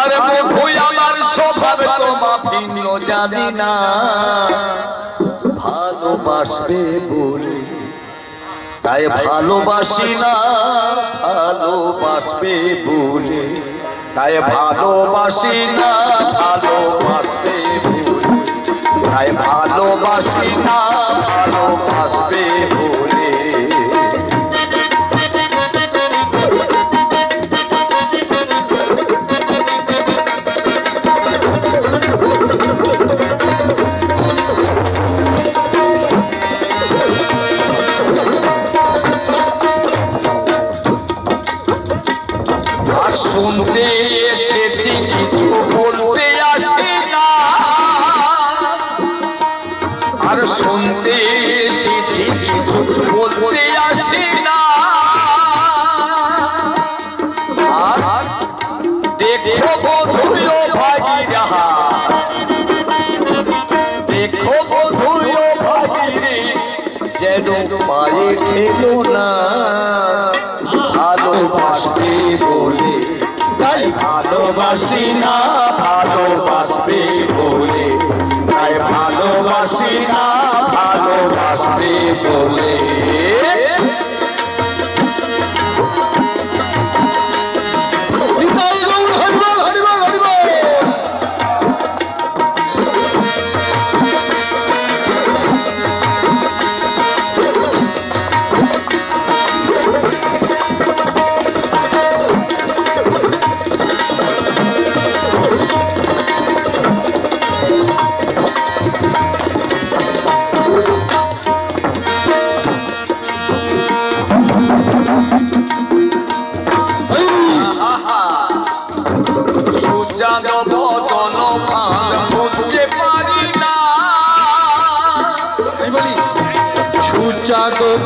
আর বধু আমার স্বভাব তোমা ভিন্ন জানি না। ভালোবাসবে বলে। তাই ভালোবাসি না, ভালোবাসবে বলে। তাই ভালোবাসি না, ভালোবাসবে বলে। তাই ভালোবাসি না, ভালোবাসবে বলে। শুনতে এসেছি কিছু বলতে আসি না। আর শুনতে এসেছি কিছু বলতে আসি না। আর দেখো বধুয় ভাগিরা। দেখো বধুয় ভাগিরে যেন পায়ে ঠেল না। ভালোবাসবে বলে তাই ভালোবাসি না ভালোবাসবে বলে। তাই ভালোবাসি না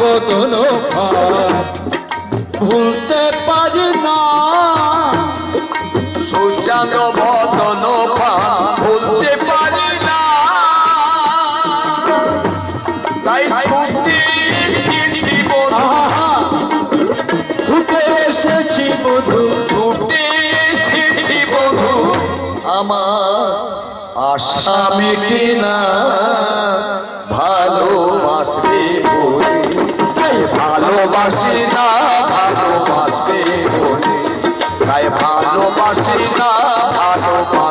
বদন ভুলতে পারি না। সুচাঁদ বদন বুঝতে পারি না। তাই ছুটি ছুটে এসেছি বধু। ছুটি এসেছি বধু। আমার আশা মিটি না। ভালোবাসবে ভালোবাসি না ভালোবাসবে বলে। তাই ভালোবাসি না ভালোবাসবে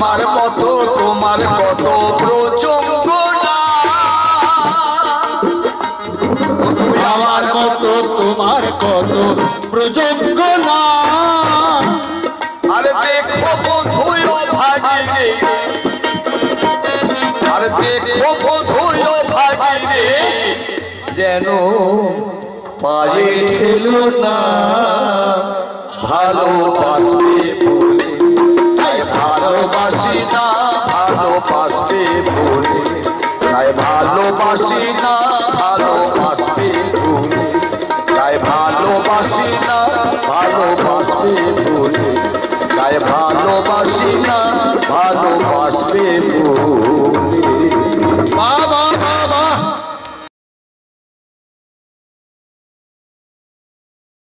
আমার মতো তোমার কত প্রচণ্ড আমার তোমার কত প্রযোগ্য না যেন পায়ে না ভালোবাসবে ভুলে তাই ভালোবাসি না ভালোবাসতে ভুলে তাই ভালোবাসি না ভালোবাসতে ভুলে তাই ভালোবাসি না, ভালোবাসবে ভুলে